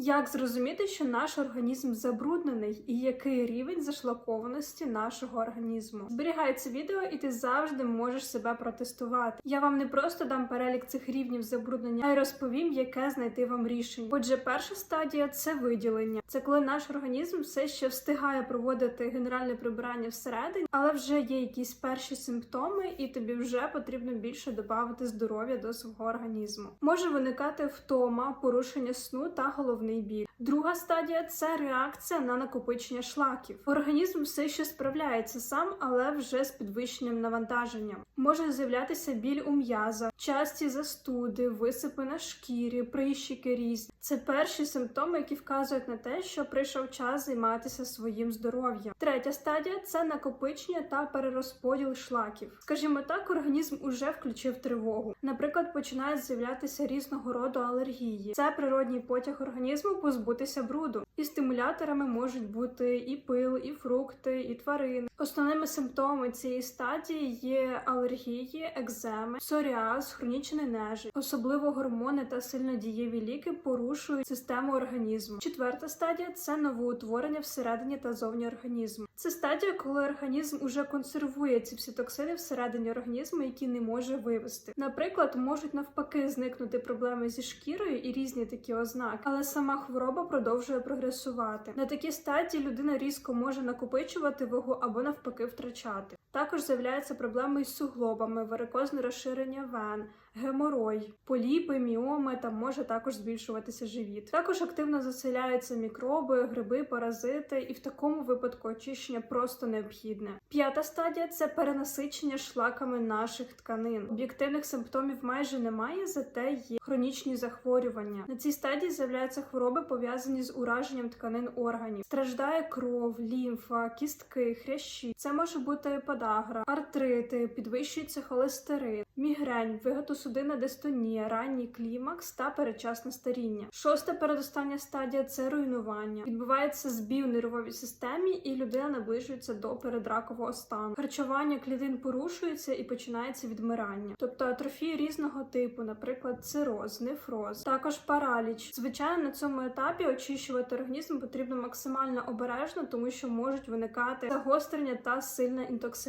Як зрозуміти, що наш організм забруднений і який рівень зашлакованості нашого організму? Зберігай це відео, і ти завжди можеш себе протестувати. Я вам не просто дам перелік цих рівнів забруднення, а й розповім, яке знайти вам рішення. Отже, перша стадія це виділення. Це коли наш організм все ще встигає проводити генеральне прибирання всередині, але вже є якісь перші симптоми, і тобі вже потрібно більше додати здоров'я до свого організму. Може виникати втома, порушення сну та головний біль. Друга стадія це реакція на накопичення шлаків. Організм все ще справляється сам, але вже з підвищенням навантаження. Може з'являтися біль у м'язах, часті застуди, висипи на шкірі, прищики різні. Це перші симптоми, які вказують на те, що прийшов час займатися своїм здоров'ям. Третя стадія це накопичення та перерозподіл шлаків. Скажімо так, організм уже включив тривогу. Наприклад, починають з'являтися різного роду алергії. Це природній потяг організму позбутися бруду. І стимуляторами можуть бути і пил, і фрукти, і тварини. Основними симптомами цієї стадії є алергії, екземи, псоріаз, хронічний нежить. Особливо гормони та сильнодієві ліки порушують систему організму. Четверта стадія це новоутворення всередині та зовні організму. Це стадія, коли організм уже консервує ці всі токсини всередині організму, які не може вивести. Наприклад, можуть навпаки зникнути проблеми зі шкірою і різні такі ознаки, але сама хвороба продовжує прогресувати. На такій стадії людина різко може накопичувати вагу або навпаки втрачати. Також з'являються проблеми із суглобами, варикозне розширення вен, геморой, поліпи, міоми та може також збільшуватися живіт. Також активно заселяються мікроби, гриби, паразити, і в такому випадку очищення просто необхідне. П'ята стадія це перенасичення шлаками наших тканин. Об'єктивних симптомів майже немає, зате є хронічні захворювання. На цій стадії з'являються хвороби, пов'язані з ураженням тканин органів. Страждає кров, лімфа, кістки, хрящі. Це може бути подагра, артрити, підвищується холестерин, мігрень, виготосудинна дистонія, ранній клімакс та передчасне старіння. Шоста передостання стадія це руйнування. Відбувається збій у нервовій системі, і людина наближується до передракового стану. Харчування клітин порушується і починається відмирання, тобто атрофії різного типу, наприклад, цироз, нефроз, також параліч. Звичайно, на цьому етапі очищувати організм потрібно максимально обережно, тому що можуть виникати загострення та сильна інтоксикація.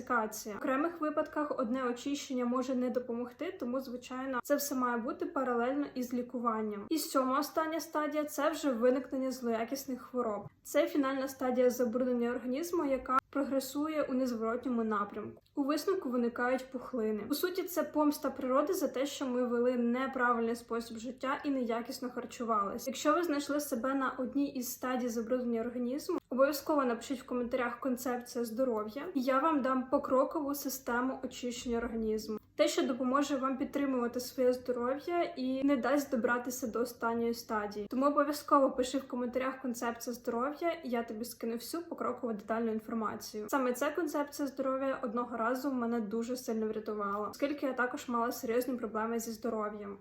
В окремих випадках одне очищення може не допомогти, тому звичайно це все має бути паралельно із лікуванням. І сьома остання стадія це вже виникнення злоякісних хвороб. Це фінальна стадія забруднення організму, яка прогресує у незворотньому напрямку. У висновку виникають пухлини. По суті, це помста природи за те, що ми вели неправильний спосіб життя і неякісно харчувалися. Якщо ви знайшли себе на одній із стадій забруднення організму, обов'язково напишіть в коментарях концепція здоров'я, і я вам дам покрокову систему очищення організму. Те, що допоможе вам підтримувати своє здоров'я і не дасть добратися до останньої стадії. Тому обов'язково пиши в коментарях концепція здоров'я, і я тобі скину всю покрокову детальну інформацію. Саме ця концепція здоров'я одного разу мене дуже сильно врятувала, оскільки я також мала серйозні проблеми зі здоров'ям.